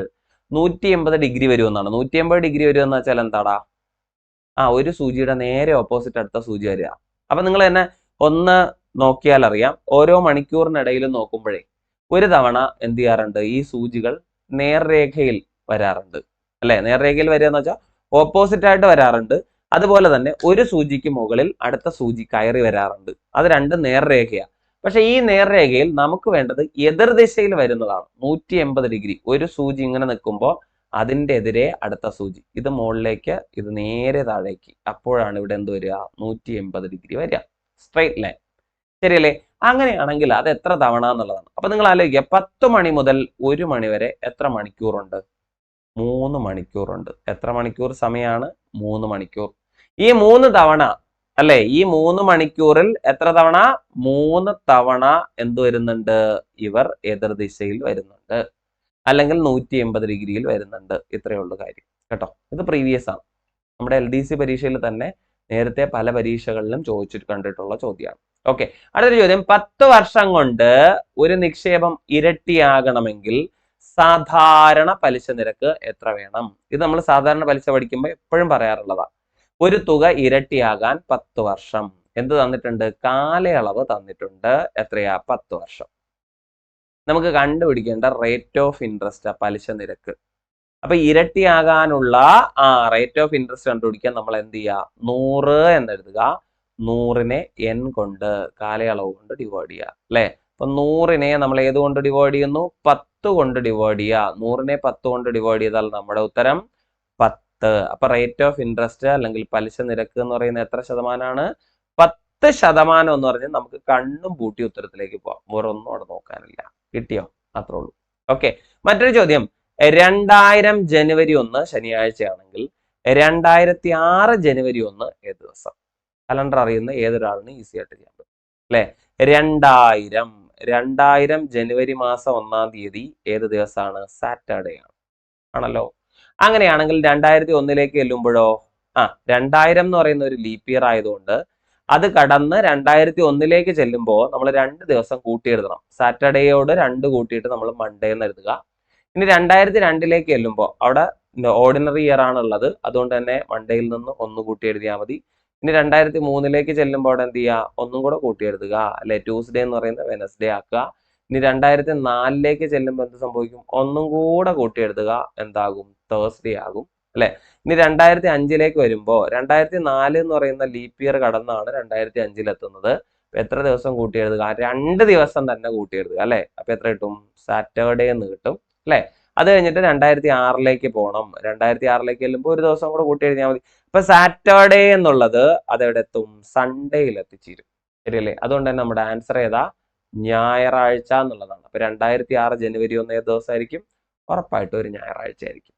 നൂറ്റി എൺപത് ഡിഗ്രി വരുമെന്നാണ്. നൂറ്റി എൺപത് ഡിഗ്രി വരുമെന്ന് വെച്ചാൽ എന്താടാ? ആ ഒരു സൂചിയുടെ നേരെ ഓപ്പോസിറ്റ് അടുത്ത സൂചി വരിക. അപ്പൊ നിങ്ങൾ തന്നെ ഒന്ന് നോക്കിയാൽ അറിയാം. ഓരോ മണിക്കൂറിനിടയിലും നോക്കുമ്പോഴേ ഒരു തവണ എന്ത് ചെയ്യാറുണ്ട്? ഈ സൂചികൾ നേർരേഖയിൽ വരാറുണ്ട്. അല്ലെ? നേർരേഖയിൽ വരിക എന്ന് വെച്ചാൽ ഓപ്പോസിറ്റ് ആയിട്ട് വരാറുണ്ട്. അതുപോലെ തന്നെ ഒരു സൂചിക്ക് മുകളിൽ അടുത്ത സൂചി കയറി വരാറുണ്ട്. അത് രണ്ടും നേർരേഖയാണ് പക്ഷെ ഈ നേർരേഖയിൽ നമുക്ക് വേണ്ടത് എതിർ ദിശയിൽ വരുന്നതാണ്. നൂറ്റി എൺപത് ഡിഗ്രി. ഒരു സൂചി ഇങ്ങനെ നിൽക്കുമ്പോൾ അതിന്റെ എതിരെ അടുത്ത സൂചി. ഇത് മുകളിലേക്ക് ഇത് നേരെ താഴേക്ക്. അപ്പോഴാണ് ഇവിടെ എന്ത് വരിക? നൂറ്റി എൺപത് ഡിഗ്രി വരിക. സ്ട്രെയിറ്റ് ലൈൻ ശരിയല്ലേ? അങ്ങനെയാണെങ്കിൽ അത് എത്ര തവണ എന്നുള്ളതാണ്. അപ്പൊ നിങ്ങൾ ആലോചിക്കുക. പത്ത് മണി മുതൽ ഒരു മണി വരെ എത്ര മണിക്കൂറുണ്ട്? മൂന്ന് മണിക്കൂറുണ്ട്. എത്ര മണിക്കൂർ സമയമാണ്? മൂന്ന് മണിക്കൂർ. ഈ മൂന്ന് തവണ അല്ലെ? ഈ മൂന്ന് മണിക്കൂറിൽ എത്ര തവണ? മൂന്ന് തവണ എന്ത് വരുന്നുണ്ട്? ഇവർ എതിർദിശയിൽ വരുന്നുണ്ട്. അല്ലെങ്കിൽ നൂറ്റി എൺപത് ഡിഗ്രിയിൽ വരുന്നുണ്ട്. ഇത്രയേ ഉള്ളൂ കാര്യം. കേട്ടോ? ഇത് പ്രീവിയസ് ആണ്. നമ്മുടെ എൽ ഡി സി പരീക്ഷയിൽ തന്നെ നേരത്തെ പല പരീക്ഷകളിലും ചോദിച്ചിട്ട് കണ്ടിട്ടുള്ള ചോദ്യമാണ്. ഓക്കെ അടുത്തൊരു ചോദ്യം. പത്ത് വർഷം കൊണ്ട് ഒരു നിക്ഷേപം ഇരട്ടിയാകണമെങ്കിൽ സാധാരണ പലിശ നിരക്ക് എത്ര വേണം? ഇത് നമ്മൾ സാധാരണ പലിശ പഠിക്കുമ്പോൾ എപ്പോഴും പറയാറുള്ളതാണ്. ഒരു തുക ഇരട്ടിയാകാൻ പത്ത് വർഷം. എന്ത് തന്നിട്ടുണ്ട്? കാലയളവ് തന്നിട്ടുണ്ട്. എത്രയാ? പത്ത് വർഷം. നമുക്ക് കണ്ടുപിടിക്കേണ്ട റേറ്റ് ഓഫ് ഇൻട്രസ്റ്റ് പലിശ നിരക്ക്. അപ്പൊ ഇരട്ടിയാകാനുള്ള ആ റേറ്റ് ഓഫ് ഇൻട്രസ്റ്റ് കണ്ടുപിടിക്കാൻ നമ്മൾ എന്ത് ചെയ്യുക നൂറ് എന്നെഴുതുക. നൂറിനെ എൻ കൊണ്ട് കാലയളവ് കൊണ്ട് ഡിവൈഡ് ചെയ്യുക. അല്ലെ? അപ്പൊ നൂറിനെ നമ്മൾ ഏത് കൊണ്ട് ഡിവൈഡ് ചെയ്യുന്നു? പത്ത് കൊണ്ട് ഡിവൈഡ് ചെയ്യുക. നൂറിനെ പത്ത് കൊണ്ട് ഡിവൈഡ് ചെയ്താൽ നമ്മുടെ ഉത്തരം അപ്പൊ റേറ്റ് ഓഫ് ഇൻട്രസ്റ്റ് അല്ലെങ്കിൽ പലിശ നിരക്ക് എന്ന് പറയുന്നത് എത്ര ശതമാനമാണ് പത്ത് ശതമാനം എന്ന് പറഞ്ഞാൽ നമുക്ക് കണ്ണും പൂട്ടി ഉത്തരത്തിലേക്ക് പോവാം. വേറെ ഒന്നും അവിടെ നോക്കാനില്ല. കിട്ടിയോ? അത്രേ ഉള്ളൂ. ഓക്കെ മറ്റൊരു ചോദ്യം. രണ്ടായിരം ജനുവരി ഒന്ന് ശനിയാഴ്ചയാണെങ്കിൽ രണ്ടായിരത്തി ആറ് ജനുവരി ഒന്ന് ഏത് ദിവസം? കലണ്ടർ അറിയുന്ന ഏതൊരാളിനും ഈസി ആയിട്ട് ചെയ്യാൻ പറ്റും. അല്ലെ? രണ്ടായിരം. രണ്ടായിരം ജനുവരി മാസം ഒന്നാം തീയതി ഏത് ദിവസമാണ്? സാറ്റർഡേ ആണ്. ആണല്ലോ? അങ്ങനെയാണെങ്കിൽ രണ്ടായിരത്തി ഒന്നിലേക്ക് ചെല്ലുമ്പോഴോ? ആ രണ്ടായിരം എന്ന് പറയുന്ന ഒരു ലീപ്പ് ഇയർ ആയതുകൊണ്ട് അത് കടന്ന് രണ്ടായിരത്തി ഒന്നിലേക്ക് ചെല്ലുമ്പോൾ നമ്മൾ രണ്ട് ദിവസം കൂട്ടി എഴുതണം സാറ്റർഡേയോട് രണ്ട് കൂട്ടിയിട്ട് നമ്മൾ മൺഡേ എന്ന് എഴുതുക. ഇനി രണ്ടായിരത്തി രണ്ടിലേക്ക് ചെല്ലുമ്പോൾ അവിടെ ഓർഡിനറി ഇയർ ആണുള്ളത്. അതുകൊണ്ട് തന്നെ മൺഡേയിൽ നിന്ന് ഒന്ന് കൂട്ടി എഴുതിയാൽ മതി. ഇനി രണ്ടായിരത്തി മൂന്നിലേക്ക് ചെല്ലുമ്പോൾ അവിടെ എന്ത് ചെയ്യുക ഒന്നും കൂടെ കൂട്ടി എഴുതുക അല്ലെ? ട്യൂസ്ഡേ എന്ന് പറയുന്നത് വെനസ്ഡേ ആക്കുക. ഇനി രണ്ടായിരത്തി നാലിലേക്ക് ചെല്ലുമ്പോൾ എന്ത് സംഭവിക്കും? ഒന്നും കൂടെ കൂട്ടി എഴുതുക എന്താകും? തേഴ്സ്ഡേ ആകും അല്ലെ? ഇനി രണ്ടായിരത്തി അഞ്ചിലേക്ക് വരുമ്പോൾ രണ്ടായിരത്തി നാല് എന്ന് പറയുന്ന ലീപ് ഇയർ കടന്നാണ് രണ്ടായിരത്തി അഞ്ചിലെത്തുന്നത് എത്തുന്നത് എത്ര ദിവസം കൂട്ടി എഴുതുക രണ്ട് ദിവസം തന്നെ കൂട്ടി എഴുതുക അല്ലെ? അപ്പൊ എത്ര കിട്ടും? സാറ്റർഡേ എന്ന് കിട്ടും അല്ലെ? അത് കഴിഞ്ഞിട്ട് രണ്ടായിരത്തി ആറിലേക്ക് പോകണം രണ്ടായിരത്തി ആറിലേക്ക് ചെല്ലുമ്പോൾ ഒരു ദിവസം കൂടെ കൂട്ടി എഴുതിയാൽ മതി. ഇപ്പൊ സാറ്റർഡേ എന്നുള്ളത് അതെവിടെ എത്തും? സൺഡേയിൽ എത്തിച്ചേരും. ശരിയല്ലേ? അതുകൊണ്ട് തന്നെ നമ്മുടെ ആൻസർ ഏതാ? ഞായറാഴ്ച എന്നുള്ളതാണ്. അപ്പൊ രണ്ടായിരത്തി ആറ് ജനുവരി ഒന്ന് ഏത് ദിവസമായിരിക്കും? ഉറപ്പായിട്ടും ഒരു ഞായറാഴ്ച ആയിരിക്കും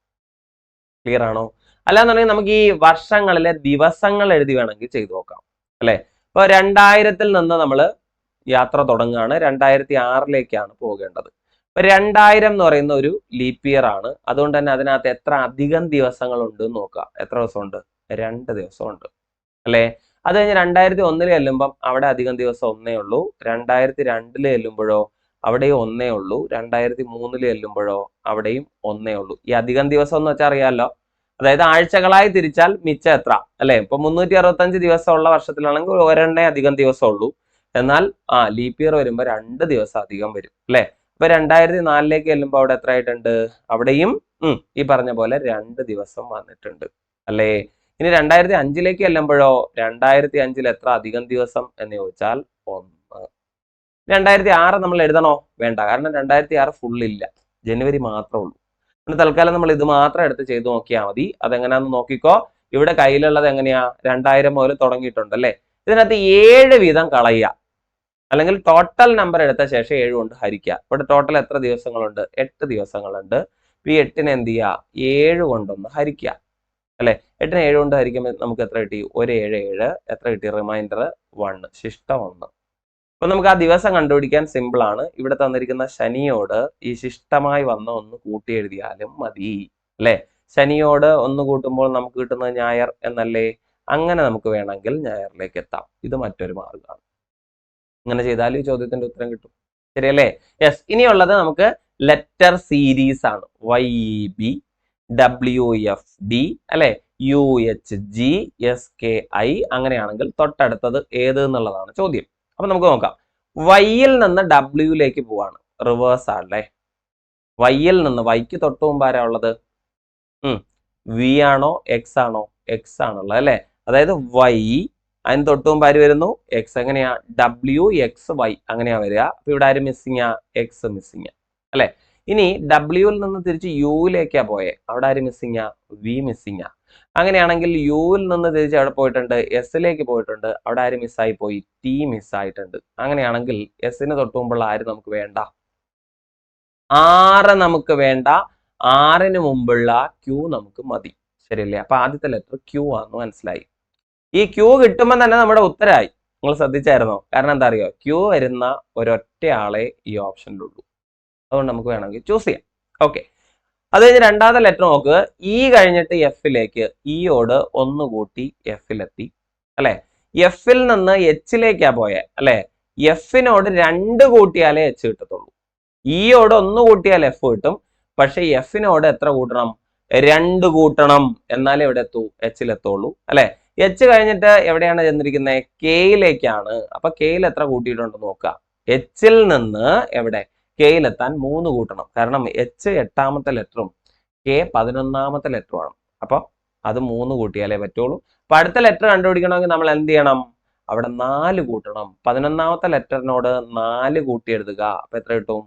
ക്ലിയർ ആണോ? അല്ലാന്നുണ്ടെങ്കിൽ നമുക്ക് ഈ വർഷങ്ങളിലെ ദിവസങ്ങൾ എഴുതി വേണമെങ്കിൽ ചെയ്തു നോക്കാം. അല്ലെ? ഇപ്പൊ രണ്ടായിരത്തിൽ നിന്ന് നമ്മൾ യാത്ര തുടങ്ങുകയാണ്. രണ്ടായിരത്തി ആറിലേക്കാണ് പോകേണ്ടത്. ഇപ്പൊ രണ്ടായിരം എന്ന് പറയുന്ന ഒരു ലീപ് ഇയർ ആണ്. അതുകൊണ്ട് തന്നെ അതിനകത്ത് എത്ര അധികം ദിവസങ്ങളുണ്ട് എന്ന് നോക്കുക എത്ര ദിവസമുണ്ട്? രണ്ട് ദിവസമുണ്ട്. അല്ലേ? അത് കഴിഞ്ഞ് രണ്ടായിരത്തി ഒന്നിൽ ചെല്ലുമ്പം അവിടെ അധികം ദിവസം ഒന്നേ ഉള്ളൂ. രണ്ടായിരത്തി രണ്ടിൽ ചെല്ലുമ്പോഴോ അവിടെയും ഒന്നേ ഉള്ളൂ. രണ്ടായിരത്തി മൂന്നിൽ ചെല്ലുമ്പോഴോ അവിടെയും ഒന്നേ ഉള്ളൂ. ഈ അധികം ദിവസം എന്ന് വെച്ചാൽ അറിയാമല്ലോ അതായത് ആഴ്ചകളായി തിരിച്ചാൽ മിച്ചം എത്ര? അല്ലെ? ഇപ്പൊ മുന്നൂറ്റി അറുപത്തഞ്ച് ദിവസമുള്ള വർഷത്തിലാണെങ്കിൽ ഒരെണ്ണേ അധികം ദിവസം ഉള്ളൂ എന്നാൽ ആ ലീപ് ഇയർ വരുമ്പോൾ രണ്ട് ദിവസം അധികം വരും. അല്ലെ? ഇപ്പൊ രണ്ടായിരത്തി നാലിലേക്ക് ചെല്ലുമ്പോൾ അവിടെ എത്ര ആയിട്ടുണ്ട് അവിടെയും ഉം ഈ പറഞ്ഞ പോലെ രണ്ട് ദിവസം വന്നിട്ടുണ്ട്. അല്ലേ? ഇനി രണ്ടായിരത്തി അഞ്ചിലേക്ക് ചെല്ലുമ്പോഴോ രണ്ടായിരത്തി അഞ്ചിൽ എത്ര അധികം ദിവസം എന്ന് ചോദിച്ചാൽ ഒന്ന്. രണ്ടായിരത്തി ആറ് നമ്മൾ എഴുതണോ? വേണ്ട. കാരണം രണ്ടായിരത്തി ആറ് ഫുൾ ഇല്ല. ജനുവരി മാത്രമേ ഉള്ളൂ. പിന്നെ തൽക്കാലം നമ്മൾ ഇത് മാത്രം എടുത്ത് ചെയ്ത് നോക്കിയാൽ മതി. അതെങ്ങനെയാന്ന് നോക്കിക്കോ. ഇവിടെ കയ്യിലുള്ളത് എങ്ങനെയാ? രണ്ടായിരം മുതൽ തുടങ്ങിയിട്ടുണ്ട് അല്ലേ? ഇതിനകത്ത് ഏഴ് വീതം കളയുക. അല്ലെങ്കിൽ ടോട്ടൽ നമ്പർ എടുത്ത ശേഷം ഏഴ് കൊണ്ട് ഹരിക്കുക. ഇവിടെ ടോട്ടൽ എത്ര ദിവസങ്ങളുണ്ട്? എട്ട് ദിവസങ്ങളുണ്ട്. ഈ എട്ടിന് എന്ത് ചെയ്യുക? ഏഴ് കൊണ്ടൊന്ന് ഹരിക്കുക. അല്ലെ? എട്ടിന് ഏഴ് കൊണ്ട് ഹരിക്കുമ്പോൾ നമുക്ക് എത്ര കിട്ടി? ഒരു ഏഴ് ഏഴ്. എത്ര കിട്ടി? റിമൈൻഡർ വൺ ശിഷ്ടം ഒന്ന്. അപ്പൊ നമുക്ക് ആ ദിവസം കണ്ടുപിടിക്കാൻ സിമ്പിൾ ആണ്. ഇവിടെ തന്നിരിക്കുന്ന ശനിയോട് ഈ ശിഷ്ടമായി വന്ന ഒന്ന് കൂട്ടി എഴുതിയാലും മതി അല്ലെ? ശനിയോട് ഒന്ന് കൂട്ടുമ്പോൾ നമുക്ക് കിട്ടുന്നത് ഞായർ എന്നല്ലേ? അങ്ങനെ നമുക്ക് വേണമെങ്കിൽ ഞായറിലേക്ക് എത്താം. ഇത് മറ്റൊരു മാർഗമാണ്. അങ്ങനെ ചെയ്താൽ ഈ ചോദ്യത്തിന്റെ ഉത്തരം കിട്ടും. ശരിയല്ലേ? യെസ് ഇനിയുള്ളത് നമുക്ക് ലെറ്റർ സീരീസ് ആണ്. Y B W F D അല്ലെ? U H G S K I അങ്ങനെയാണെങ്കിൽ തൊട്ടടുത്തത് ഏത് എന്നുള്ളതാണ് ചോദ്യം. അപ്പൊ നമുക്ക് നോക്കാം. വൈയിൽ നിന്ന് ഡബ്ല്യൂയിലേക്ക് പോവാണ്. റിവേഴ്സ് ആണല്ലേ? വൈയിൽ നിന്ന് വൈക്ക് തൊട്ട് മുമ്പ് ആരാ ഉള്ളത്? വി ആണോ? എക്സ് ആണോ? എക്സ് ആണുള്ളത് അല്ലെ? അതായത് വൈ അതിന് തൊട്ട് മുമ്പ് ആര് വരുന്നു? എക്സ് എങ്ങനെയാ? ഡബ്ല്യു എക്സ് വൈ അങ്ങനെയാ വരിക. അപ്പൊ ഇവിടെ ആര് മിസ്സിങ് ആ? എക്സ് മിസ്സിങ് അല്ലെ? ഇനി ഡബ്ല്യുവിൽ നിന്ന് തിരിച്ച് യുയിലേക്കാ പോയെ. അവിടെ ആര് മിസ്സിങ് ആ? വി മിസ്സിങ് ആ. അങ്ങനെയാണെങ്കിൽ യുവിൽ നിന്ന് തിരിച്ച് അവിടെ പോയിട്ടുണ്ട്? എസിലേക്ക് പോയിട്ടുണ്ട്. അവിടെ ആര് മിസ്സായി പോയി? ടി മിസ്സായിട്ടുണ്ട് അങ്ങനെയാണെങ്കിൽ എസിന് തൊട്ട് മുമ്പുള്ള ആര് നമുക്ക് വേണ്ട? ആറ് നമുക്ക് വേണ്ട. ആറിന് മുമ്പുള്ള ക്യൂ നമുക്ക് മതി. ശരിയല്ലേ? അപ്പൊ ആദ്യത്തെ ലെറ്റർ ക്യൂ ആണെന്ന് മനസ്സിലായി. ഈ ക്യൂ കിട്ടുമ്പോൾ തന്നെ നമ്മുടെ ഉത്തരമായി നിങ്ങൾ ശ്രദ്ധിച്ചായിരുന്നോ? കാരണം എന്താ അറിയോ? ക്യൂ വരുന്ന ഒരൊറ്റ ആളെ ഈ ഓപ്ഷനിലുള്ളൂ അതുകൊണ്ട് നമുക്ക് വേണമെങ്കിൽ ചൂസ് ചെയ്യാം. ഓക്കെ അത് കഴിഞ്ഞ് രണ്ടാമത്തെ ലെറ്റർ നോക്കുക ഇ കഴിഞ്ഞിട്ട് എഫിലേക്ക് ഇയോട് ഒന്ന് കൂട്ടി എഫിലെത്തി അല്ലെ? എഫിൽ നിന്ന് എച്ചിലേക്കാ പോയെ. അല്ലെ? എഫിനോട് രണ്ട് കൂട്ടിയാലേ എച്ച് കിട്ടത്തുള്ളൂ. ഇയോട് ഒന്ന് കൂട്ടിയാൽ എഫ് കിട്ടും. പക്ഷെ എഫിനോട് എത്ര കൂട്ടണം? രണ്ട് കൂട്ടണം. എന്നാലേ ഇവിടെ എത്തൂ എച്ചിലെത്തുള്ളൂ അല്ലെ? എച്ച് കഴിഞ്ഞിട്ട് എവിടെയാണ് ചെന്നിരിക്കുന്നത് കെയിലേക്കാണ് അപ്പൊ കെയിൽ എത്ര കൂട്ടിയിട്ടുണ്ടെന്ന് നോക്കുക എച്ചിൽ നിന്ന് എവിടെ? കെയിലെത്താൻ മൂന്ന് കൂട്ടണം. കാരണം എച്ച് എട്ടാമത്തെ ലെറ്ററും കെ പതിനൊന്നാമത്തെ ലെറ്ററുമാണ് അപ്പൊ അത് മൂന്ന് കൂട്ടിയാലേ പറ്റുള്ളൂ. അപ്പൊ അടുത്ത ലെറ്റർ കണ്ടുപിടിക്കണമെങ്കിൽ നമ്മൾ എന്ത് ചെയ്യണം? അവിടെ നാല് കൂട്ടണം. പതിനൊന്നാമത്തെ ലെറ്ററിനോട് നാല് കൂട്ടി എഴുതുക. അപ്പൊ എത്ര കിട്ടും?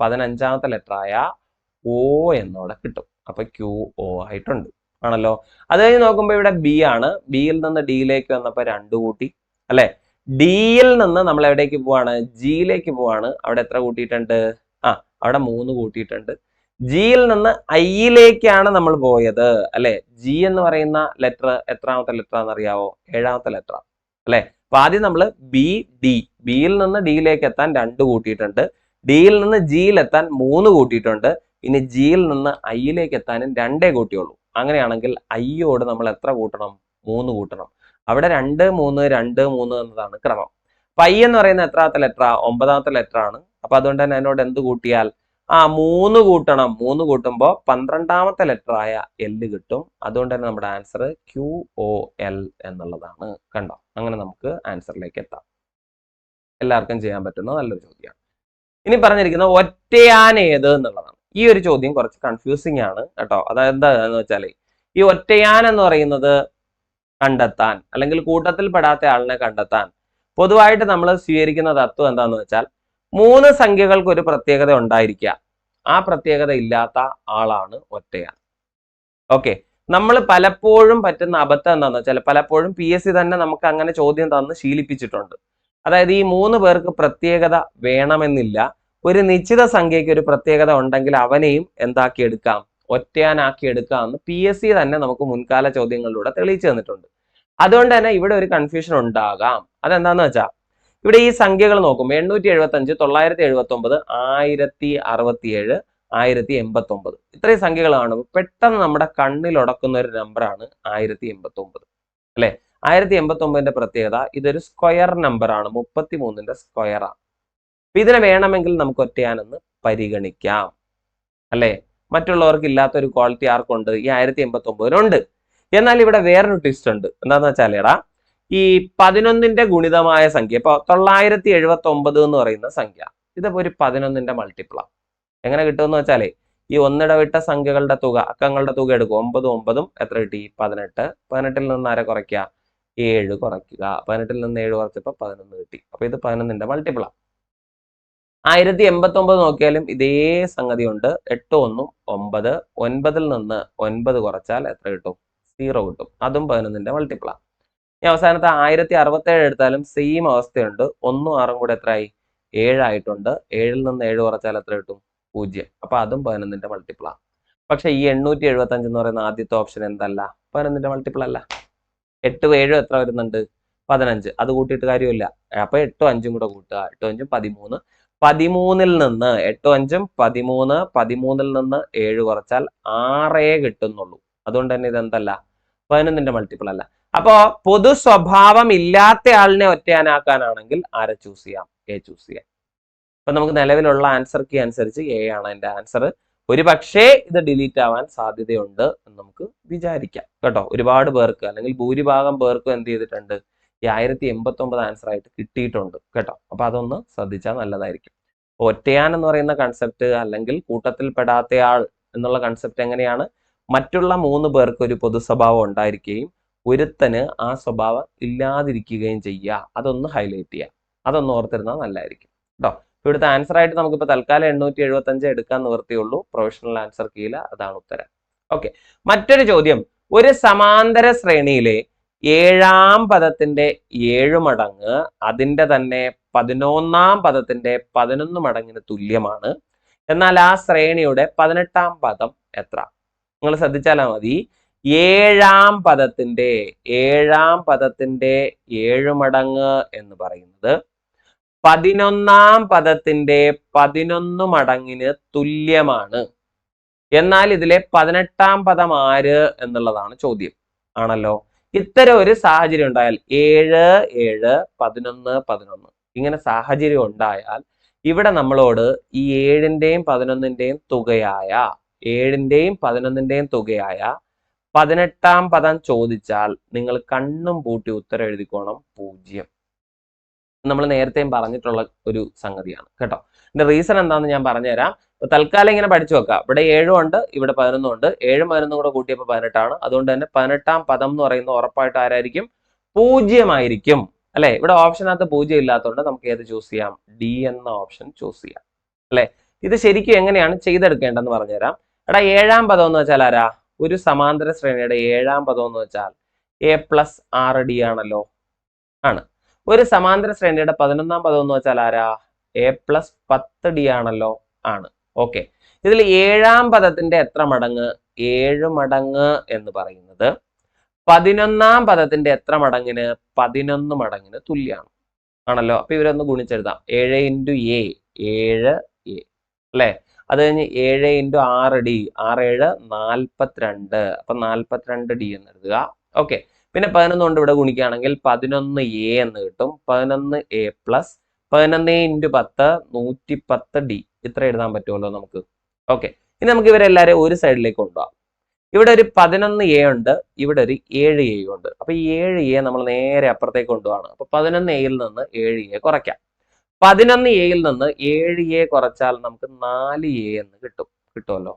പതിനഞ്ചാമത്തെ ലെറ്റർ ആയ ഓ എന്നോടെ കിട്ടും. അപ്പൊ ക്യു ഒ ആയിട്ടുണ്ട്. ആണല്ലോ? അത് കഴിഞ്ഞ് നോക്കുമ്പോൾ ഇവിടെ ബി ആണ്. ബിയിൽ നിന്ന് ഡിയിലേക്ക് വന്നപ്പോൾ രണ്ട് കൂട്ടി. അല്ലെ? ഡിയിൽ നിന്ന് നമ്മൾ എവിടേക്ക് പോവാണ്? ജിയിലേക്ക് പോവാണ്. അവിടെ എത്ര കൂട്ടിയിട്ടുണ്ട്? ആ അവിടെ മൂന്ന് കൂട്ടിയിട്ടുണ്ട്. ജിയിൽ നിന്ന് ഐയിലേക്കാണ് നമ്മൾ പോയത് അല്ലെ? ജി എന്ന് പറയുന്ന ലെറ്റർ എത്രാമത്തെ ലെറ്റർ ആണെന്നറിയാവോ? ഏഴാമത്തെ ലെറ്റർ അല്ലെ? അപ്പൊ ആദ്യം നമ്മൾ ബി ഡി ബിയിൽ നിന്ന് ഡിയിലേക്ക് എത്താൻ രണ്ട് കൂട്ടിയിട്ടുണ്ട്. ഡിയിൽ നിന്ന് ജിയിൽ എത്താൻ മൂന്ന് കൂട്ടിയിട്ടുണ്ട്. ഇനി ജിയിൽ നിന്ന് ഐയിലേക്ക് എത്താനും രണ്ടേ കൂട്ടിയുള്ളൂ. അങ്ങനെയാണെങ്കിൽ ഐയോട് നമ്മൾ എത്ര കൂട്ടണം? മൂന്ന് കൂട്ടണം. അവിടെ രണ്ട് മൂന്ന് രണ്ട് മൂന്ന് എന്നതാണ് ക്രമം. പൈ എന്ന് പറയുന്ന എത്രാമത്തെ ലെറ്റർ ഒമ്പതാമത്തെ ലെറ്റർ ആണ്. അപ്പൊ അതുകൊണ്ട് തന്നെ അതിനോട് എന്ത് കൂട്ടിയാൽ? ആ മൂന്ന് കൂട്ടണം. മൂന്ന് കൂട്ടുമ്പോൾ പന്ത്രണ്ടാമത്തെ ലെറ്റർ ആയ എല്ല് കിട്ടും. അതുകൊണ്ട് തന്നെ നമ്മുടെ ആൻസർ ക്യു ഒ എൽ എന്നുള്ളതാണ്. കണ്ടോ? അങ്ങനെ നമുക്ക് ആൻസറിലേക്ക് എത്താം. എല്ലാവർക്കും ചെയ്യാൻ പറ്റുന്ന നല്ലൊരു ചോദ്യമാണ്. ഇനി പറഞ്ഞിരിക്കുന്ന ഒറ്റയാൻ ഏത് എന്നുള്ളതാണ്. ഈ ഒരു ചോദ്യം കുറച്ച് കൺഫ്യൂസിങ് ആണ് കേട്ടോ. അതായത് എന്താ വെച്ചാൽ ഈ ഒറ്റയാൻ എന്ന് പറയുന്നത് കണ്ടെത്താൻ അല്ലെങ്കിൽ കൂട്ടത്തിൽ പെടാത്ത ആളിനെ കണ്ടെത്താൻ. പൊതുവായിട്ട് നമ്മൾ സ്വീകരിക്കുന്ന തത്വം എന്താന്ന് വെച്ചാൽ മൂന്ന് സംഖ്യകൾക്ക് ഒരു പ്രത്യേകത ഉണ്ടായിരിക്കുക. ആ പ്രത്യേകത ഇല്ലാത്ത ആളാണ് ഒറ്റയാൾ. ഓക്കെ. നമ്മൾ പലപ്പോഴും പറ്റുന്ന അബദ്ധം എന്താണെന്ന് വെച്ചാൽ പലപ്പോഴും പി എസ് സി തന്നെ നമുക്ക് അങ്ങനെ ചോദ്യം തന്ന് ശീലിപ്പിച്ചിട്ടുണ്ട്. അതായത് ഈ മൂന്ന് പേർക്ക് പ്രത്യേകത വേണമെന്നില്ല. ഒരു നിശ്ചിത സംഖ്യയ്ക്ക് ഒരു പ്രത്യേകത ഉണ്ടെങ്കിൽ അവനെയും എന്താക്കി എടുക്കാം ഒറ്റയാനാക്കി എടുക്കാമെന്ന് പി എസ് സി തന്നെ നമുക്ക് മുൻകാല ചോദ്യങ്ങളിലൂടെ തെളിയിച്ചു തന്നിട്ടുണ്ട്. അതുകൊണ്ട് തന്നെ ഇവിടെ ഒരു കൺഫ്യൂഷൻ ഉണ്ടാകാം. അതെന്താന്ന് വെച്ചാൽ ഇവിടെ ഈ സംഖ്യകൾ നോക്കുമ്പോൾ എണ്ണൂറ്റി എഴുപത്തി അഞ്ച് തൊള്ളായിരത്തി എഴുപത്തി ഒമ്പത് ആയിരത്തി അറുപത്തി ഏഴ് ആയിരത്തി എൺപത്തി ഒമ്പത് ഇത്രയും സംഖ്യകൾ കാണുമ്പോൾ പെട്ടെന്ന് നമ്മുടെ കണ്ണിൽ ഉടക്കുന്ന ഒരു നമ്പറാണ് ആയിരത്തി എൺപത്തി ഒമ്പത് അല്ലെ? ആയിരത്തി എൺപത്തി ഒമ്പതിന്റെ പ്രത്യേകത ഇതൊരു സ്ക്വയർ നമ്പർ ആണ് മുപ്പത്തി മൂന്നിന്റെ അപ്പൊ ഇതിനെ വേണമെങ്കിൽ നമുക്ക് ഒറ്റയാനെന്ന് പരിഗണിക്കാം. അല്ലെ? മറ്റുള്ളവർക്ക് ഇല്ലാത്തൊരു ക്വാളിറ്റി ആർക്കുണ്ട്? ഈ ആയിരത്തി എൺപത്തി ഒമ്പതിനുണ്ട് എന്നാൽ ഇവിടെ വേറൊരു ട്വിസ്റ്റ് ഉണ്ട്. എന്താന്ന് വെച്ചാൽ എടാ ഈ പതിനൊന്നിന്റെ ഗുണിതമായ സംഖ്യ ഇപ്പൊ തൊള്ളായിരത്തി എഴുപത്തി ഒമ്പത് എന്ന് പറയുന്ന സംഖ്യ ഇതിപ്പോ ഒരു പതിനൊന്നിന്റെ മൾട്ടിപ്ലാ എങ്ങനെ കിട്ടുമെന്ന് വെച്ചാലേ ഈ ഒന്നിടവിട്ട സംഖ്യകളുടെ തുക അക്കങ്ങളുടെ തുക എടുക്കും. ഒമ്പതും ഒമ്പതും എത്ര കിട്ടി? പതിനെട്ട്. പതിനെട്ടിൽ നിന്ന് ആരെ കുറയ്ക്കുക? ഏഴ് കുറയ്ക്കുക. പതിനെട്ടിൽ നിന്ന് ഏഴ് കുറച്ചപ്പോൾ പതിനൊന്ന് കിട്ടി. അപ്പൊ ഇത് പതിനൊന്നിന്റെ മൾട്ടിപ്പിളാ ആയിരത്തി എൺപത്തി ഒമ്പത് നോക്കിയാലും ഇതേ സംഗതി ഉണ്ട് എട്ട് ഒന്നും ഒമ്പത് ഒൻപതിൽ നിന്ന് ഒൻപത് കുറച്ചാൽ എത്ര കിട്ടും? സീറോ കിട്ടും. അതും പതിനൊന്നിന്റെ മൾട്ടിപ്പിളാ ഇനി അവസാനത്തെ ആയിരത്തി അറുപത്തി ഏഴ് എടുത്താലും സെയിം അവസ്ഥയുണ്ട്. ഒന്നും ആറും കൂടെ എത്രയായി? ഏഴായിട്ടുണ്ട്. ഏഴിൽ നിന്ന് ഏഴ് കുറച്ചാൽ എത്ര കിട്ടും? പൂജ്യം. അപ്പൊ അതും പതിനൊന്നിന്റെ മൾട്ടിപ്പിളാ പക്ഷെ ഈ എണ്ണൂറ്റി എഴുപത്തി അഞ്ച് എന്ന് പറയുന്ന ആദ്യത്തെ ഓപ്ഷൻ എന്തല്ല? പതിനൊന്നിന്റെ മൾട്ടിപ്പിൾ അല്ല. എട്ടും ഏഴും എത്ര വരുന്നുണ്ട്? പതിനഞ്ച്. അത് കൂട്ടിയിട്ട് കാര്യമില്ല. അപ്പൊ എട്ടും അഞ്ചും കൂടെ കൂട്ടുക. എട്ടും അഞ്ചും പതിമൂന്ന്. പതിമൂന്നിൽ നിന്ന് എട്ടും അഞ്ചും പതിമൂന്ന് പതിമൂന്നിൽ നിന്ന് ഏഴ് കുറച്ചാൽ ആറേ കിട്ടുന്നുള്ളൂ. അതുകൊണ്ട് തന്നെ ഇതെന്തല്ല? പതിനൊന്നിന്റെ മൾട്ടിപ്പിൾ അല്ല. അപ്പോ പൊതു സ്വഭാവം ഇല്ലാത്ത ആളിനെ ഒറ്റയാനാക്കാനാണെങ്കിൽ ആരെ ചൂസ് ചെയ്യാം? എ ചൂസ് ചെയ്യാം. അപ്പൊ നമുക്ക് നിലവിലുള്ള ആൻസർ കീ അനുസരിച്ച് എ ആണ് എന്റെ ആൻസർ ഒരു പക്ഷേ ഇത് ഡിലീറ്റ് ആവാൻ സാധ്യതയുണ്ട് എന്ന് നമുക്ക് വിചാരിക്കാം. കേട്ടോ? ഒരുപാട് പേർക്ക് അല്ലെങ്കിൽ ഭൂരിഭാഗം പേർക്കും എന്ത് ചെയ്തിട്ടുണ്ട്? ഈ ആയിരത്തി എൺപത്തി ഒമ്പത് ആൻസർ ആയിട്ട് കിട്ടിയിട്ടുണ്ട് കേട്ടോ. അപ്പൊ അതൊന്ന് ശ്രദ്ധിച്ചാൽ നല്ലതായിരിക്കും. ഒറ്റയാൻ എന്ന് പറയുന്ന കൺസെപ്റ്റ് അല്ലെങ്കിൽ കൂട്ടത്തിൽ പെടാത്തയാൾ എന്നുള്ള കൺസെപ്റ്റ് എങ്ങനെയാണ്? മറ്റുള്ള മൂന്ന് പേർക്ക് ഒരു പൊതു സ്വഭാവം ഉണ്ടായിരിക്കുകയും ഒരുത്തന് ആ സ്വഭാവം ഇല്ലാതിരിക്കുകയും ചെയ്യുക. അതൊന്ന് ഹൈലൈറ്റ് ചെയ്യുക അതൊന്ന് ഓർത്തിരുന്നാൽ നല്ലതായിരിക്കും കേട്ടോ. ഇവിടുത്തെ ആൻസർ ആയിട്ട് നമുക്കിപ്പോൾ തൽക്കാലം എണ്ണൂറ്റി എഴുപത്തി അഞ്ച് എടുക്കാൻ നിവർത്തിയുള്ളൂ പ്രൊഫഷണൽ ആൻസർ കീല അതാണ് ഉത്തരം. ഓക്കെ മറ്റൊരു ചോദ്യം. ഒരു സമാന്തര ശ്രേണിയിലെ ഏഴാം പദത്തിന്റെ ഏഴ് മടങ്ങ് അതിന്റെ തന്നെ പതിനൊന്നാം പദത്തിന്റെ പതിനൊന്ന് മടങ്ങിന് തുല്യമാണ്. എന്നാൽ ആ ശ്രേണിയുടെ പതിനെട്ടാം പദം എത്ര? നിങ്ങൾ ശ്രദ്ധിച്ചാലാ മതി. ഏഴാം പദത്തിന്റെ ഏഴാം പദത്തിന്റെ ഏഴ് മടങ്ങ് എന്ന് പറയുന്നത് പതിനൊന്നാം പദത്തിന്റെ പതിനൊന്ന് മടങ്ങിന് തുല്യമാണ്. എന്നാൽ ഇതിലെ പതിനെട്ടാം പദം ആര് എന്നുള്ളതാണ് ചോദ്യം. ആണല്ലോ? ഇത്തരം ഒരു സാഹചര്യം ഉണ്ടായാൽ ഏഴ് ഏഴ് പതിനൊന്ന് പതിനൊന്ന് ഇങ്ങനെ സാഹചര്യം ഉണ്ടായാൽ ഇവിടെ നമ്മളോട് ഈ ഏഴിന്റെയും പതിനൊന്നിന്റെയും തുകയായ ഏഴിന്റെയും പതിനൊന്നിന്റെയും തുകയായ പതിനെട്ടാം പദം ചോദിച്ചാൽ നിങ്ങൾ കണ്ണും പൂട്ടി ഉത്തരം എഴുതിക്കോണം പൂജ്യം. നമ്മൾ നേരത്തെയും പറഞ്ഞിട്ടുള്ള ഒരു സംഗതിയാണ്. കേട്ടോ? ഇതിന്റെ റീസൺ എന്താണെന്ന് ഞാൻ പറഞ്ഞുതരാം. ഇപ്പൊ തൽക്കാലം ഇങ്ങനെ പഠിച്ചു വെക്കാം. ഇവിടെ ഏഴും ഉണ്ട് ഇവിടെ പതിനൊന്നും ഉണ്ട്. ഏഴും പതിനൊന്നും കൂടെ കൂട്ടിയപ്പോൾ പതിനെട്ടാണ്. അതുകൊണ്ട് തന്നെ പതിനെട്ടാം പദം എന്ന് പറയുന്നത് ഉറപ്പായിട്ട് ആരായിരിക്കും? പൂജ്യമായിരിക്കും. അല്ലെ? ഇവിടെ ഓപ്ഷനകത്ത് പൂജ്യം ഇല്ലാത്തതുകൊണ്ട് നമുക്ക് ഏത് ചൂസ് ചെയ്യാം? ഡി എന്ന ഓപ്ഷൻ ചൂസ് ചെയ്യാം. അല്ലെ? ഇത് ശരിക്കും എങ്ങനെയാണ് ചെയ്തെടുക്കേണ്ടതെന്ന് പറഞ്ഞുതരാം. എടാ ഏഴാം പദം എന്ന് വെച്ചാൽ ആരാ? ഒരു സമാന്തര ശ്രേണിയുടെ ഏഴാം പദം എന്ന് വെച്ചാൽ എ പ്ലസ് ആറ് ഡി ആണല്ലോ. ആണ്. ഒരു സമാന്തര ശ്രേണിയുടെ പതിനൊന്നാം പദം എന്ന് വെച്ചാൽ ആരാ? എ പ്ലസ് പത്ത് ഡി ആണല്ലോ. ആണ്. ഓക്കെ ഇതിൽ ഏഴാം പദത്തിന്റെ എത്ര മടങ്ങ്? ഏഴ് മടങ്ങ് എന്ന് പറയുന്നത് പതിനൊന്നാം പദത്തിന്റെ എത്ര മടങ്ങിന്? പതിനൊന്ന് മടങ്ങിന് തുല്യമാണ് ആണല്ലോ? അപ്പൊ ഇവരൊന്ന് ഗുണിച്ചെഴുതാം. ഏഴ് ഇന്റു എ ഏഴ് എ. അല്ലേ? അത് കഴിഞ്ഞ് ഏഴ് ഇന്റു ആറ് ഡി ആറ് ഏഴ് നാൽപ്പത്തിരണ്ട് അപ്പൊ നാൽപ്പത്തിരണ്ട് ഡി എന്ന് എഴുതുക. ഓക്കെ പിന്നെ പതിനൊന്ന് കൊണ്ട് ഇവിടെ ഗുണിക്കുകയാണെങ്കിൽ പതിനൊന്ന് എ എന്ന് കിട്ടും. പതിനൊന്ന് എ പ്ലസ് പതിനൊന്ന് ഇന്റു പത്ത് നൂറ്റി പത്ത് ഡി. ഇത്ര എഴുതാൻ പറ്റുമല്ലോ നമുക്ക്? ഓക്കെ ഇനി നമുക്ക് ഇവരെല്ലാവരെയും ഒരു സൈഡിലേക്ക് കൊണ്ടുപോകാം. ഇവിടെ ഒരു പതിനൊന്ന് എ ഉണ്ട് ഇവിടെ ഒരു ഏഴ് എ ഉണ്ട്. അപ്പൊ ഈ ഏഴ് എ നമ്മൾ നേരെ അപ്പുറത്തേക്ക് കൊണ്ടുപോകണം അപ്പൊ പതിനൊന്ന് എയിൽ നിന്ന് ഏഴ് എ കുറയ്ക്കാം. പതിനൊന്ന് എയിൽ നിന്ന് ഏഴ് എ കുറച്ചാൽ നമുക്ക് നാല് എ എന്ന് കിട്ടും. കിട്ടുമല്ലോ?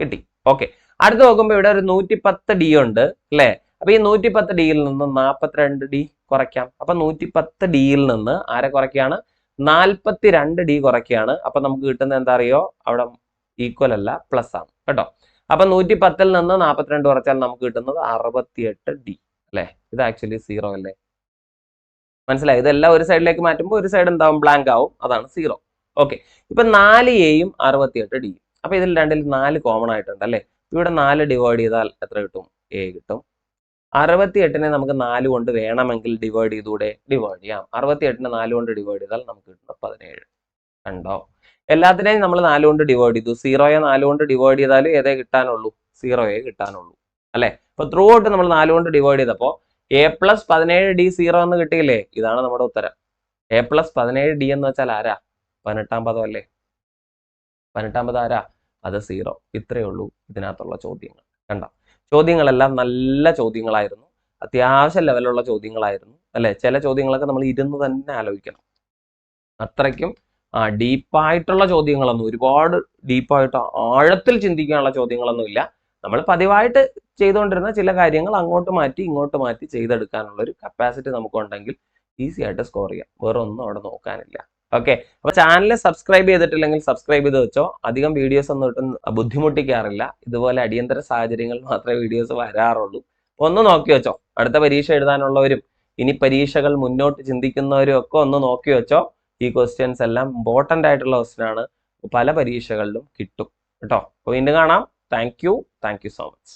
കിട്ടി. ഓക്കെ അടുത്ത് നോക്കുമ്പോൾ ഇവിടെ ഒരു നൂറ്റി പത്ത് ഡി ഉണ്ട് അല്ലേ? അപ്പൊ ഈ നൂറ്റി പത്ത് ഡിയിൽ നിന്ന് നാൽപ്പത്തിരണ്ട് ഡി കുറയ്ക്കാം. അപ്പൊ നൂറ്റി പത്ത് ഡിയിൽ നിന്ന് ആരെ കുറയ്ക്കുകയാണ്? നാൽപ്പത്തി രണ്ട് ഡി കുറയ്ക്കുകയാണ്. അപ്പൊ നമുക്ക് കിട്ടുന്ന എന്താ അറിയോ? അവിടെ ഈക്വൽ അല്ല പ്ലസ് ആണ്. കേട്ടോ? അപ്പൊ നൂറ്റി പത്തിൽ നിന്ന് നാൽപ്പത്തിരണ്ട് കുറച്ചാൽ നമുക്ക് കിട്ടുന്നത് അറുപത്തിയെട്ട് ഡി അല്ലേ? ഇത് ആക്ച്വലി സീറോ അല്ലേ? മനസ്സിലായി? ഇതെല്ലാം ഒരു സൈഡിലേക്ക് മാറ്റുമ്പോൾ ഒരു സൈഡ് എന്താവും? ബ്ലാങ്ക് ആവും. അതാണ് സീറോ ഓക്കെ ഇപ്പൊ നാല് എയും അറുപത്തിയെട്ട് ഡിയും അപ്പൊ ഇതിൽ രണ്ടിൽ നാല് കോമൺ ആയിട്ടുണ്ട് അല്ലേ? ഇവിടെ നാല് ഡിവൈഡ് ചെയ്താൽ എത്ര കിട്ടും? എ കിട്ടും. അറുപത്തി എട്ടിനെ നമുക്ക് നാല് കൊണ്ട് വേണമെങ്കിൽ ഡിവൈഡ് ചെയ്തൂടെ ഡിവൈഡ് ചെയ്യാം. അറുപത്തി എട്ടിനെ നാല് കൊണ്ട് ഡിവൈഡ് ചെയ്താൽ നമുക്ക് കിട്ടുന്നത് പതിനേഴ്. കണ്ടോ? എല്ലാത്തിനെയും നമ്മൾ നാല് കൊണ്ട് ഡിവൈഡ് ചെയ്തു. സീറോയെ നാല് കൊണ്ട് ഡിവൈഡ് ചെയ്താലും ഏതേ കിട്ടാനുള്ളൂ? സീറോയെ കിട്ടാനുള്ളൂ. അല്ലെ? അപ്പൊ ത്രൂ ഔട്ട് നമ്മൾ നാല് കൊണ്ട് ഡിവൈഡ് ചെയ്തപ്പോ എ പ്ലസ് പതിനേഴ് ഡി സീറോ എന്ന് കിട്ടിയില്ലേ? ഇതാണ് നമ്മുടെ ഉത്തരം. എ പ്ലസ് പതിനേഴ് ഡി എന്ന് വെച്ചാൽ ആരാ? പതിനെട്ടാം പദം അല്ലേ? പതിനെട്ടാം പദം ആരാ? അത് സീറോ. ഇത്രയേ ഉള്ളൂ ഇതിനകത്തുള്ള ചോദ്യങ്ങൾ. കണ്ട? ചോദ്യങ്ങളെല്ലാം നല്ല ചോദ്യങ്ങളായിരുന്നു. അത്യാവശ്യ ലെവലുള്ള ചോദ്യങ്ങളായിരുന്നു. അല്ലെ? ചില ചോദ്യങ്ങളൊക്കെ നമ്മൾ ഇരുന്ന് തന്നെ ആലോചിക്കണം. അത്രയ്ക്കും ആ ഡീപ്പായിട്ടുള്ള ചോദ്യങ്ങളൊന്നും ഒരുപാട് ഡീപ്പായിട്ട് ആഴത്തിൽ ചിന്തിക്കാനുള്ള ചോദ്യങ്ങളൊന്നുമില്ല നമ്മൾ പതിവായിട്ട് ചെയ്തുകൊണ്ടിരുന്ന ചില കാര്യങ്ങൾ അങ്ങോട്ട് മാറ്റി ഇങ്ങോട്ട് മാറ്റി ചെയ്തെടുക്കാനുള്ള ഒരു കപ്പാസിറ്റി നമുക്കുണ്ടെങ്കിൽ ഈസി ആയിട്ട് സ്കോർ ചെയ്യാം. വേറെ ഒന്നും അവിടെ നോക്കാനില്ല. ഓക്കെ അപ്പൊ ചാനൽ സബ്സ്ക്രൈബ് ചെയ്തിട്ടില്ലെങ്കിൽ സബ്സ്ക്രൈബ് ചെയ്ത് വെച്ചോ. അധികം വീഡിയോസ് ഒന്നും ഇട്ടും ബുദ്ധിമുട്ടിക്കാറില്ല. ഇതുപോലെ അടിയന്തര സാഹചര്യങ്ങൾ മാത്രമേ വീഡിയോസ് വരാറുള്ളൂ. ഒന്ന് നോക്കി വെച്ചോ. അടുത്ത പരീക്ഷ എഴുതാനുള്ളവരും ഇനി പരീക്ഷകൾ മുന്നോട്ട് ചിന്തിക്കുന്നവരും ഒക്കെ ഒന്ന് നോക്കി വെച്ചോ. ഈ ക്വസ്റ്റ്യൻസ് എല്ലാം ഇമ്പോർട്ടന്റ് ആയിട്ടുള്ള ക്വസ്റ്റ്യൻ ആണ്. പല പരീക്ഷകളിലും കിട്ടും. കേട്ടോ. അപ്പോൾ വീണ്ടും കാണാം. Thank you thank you so much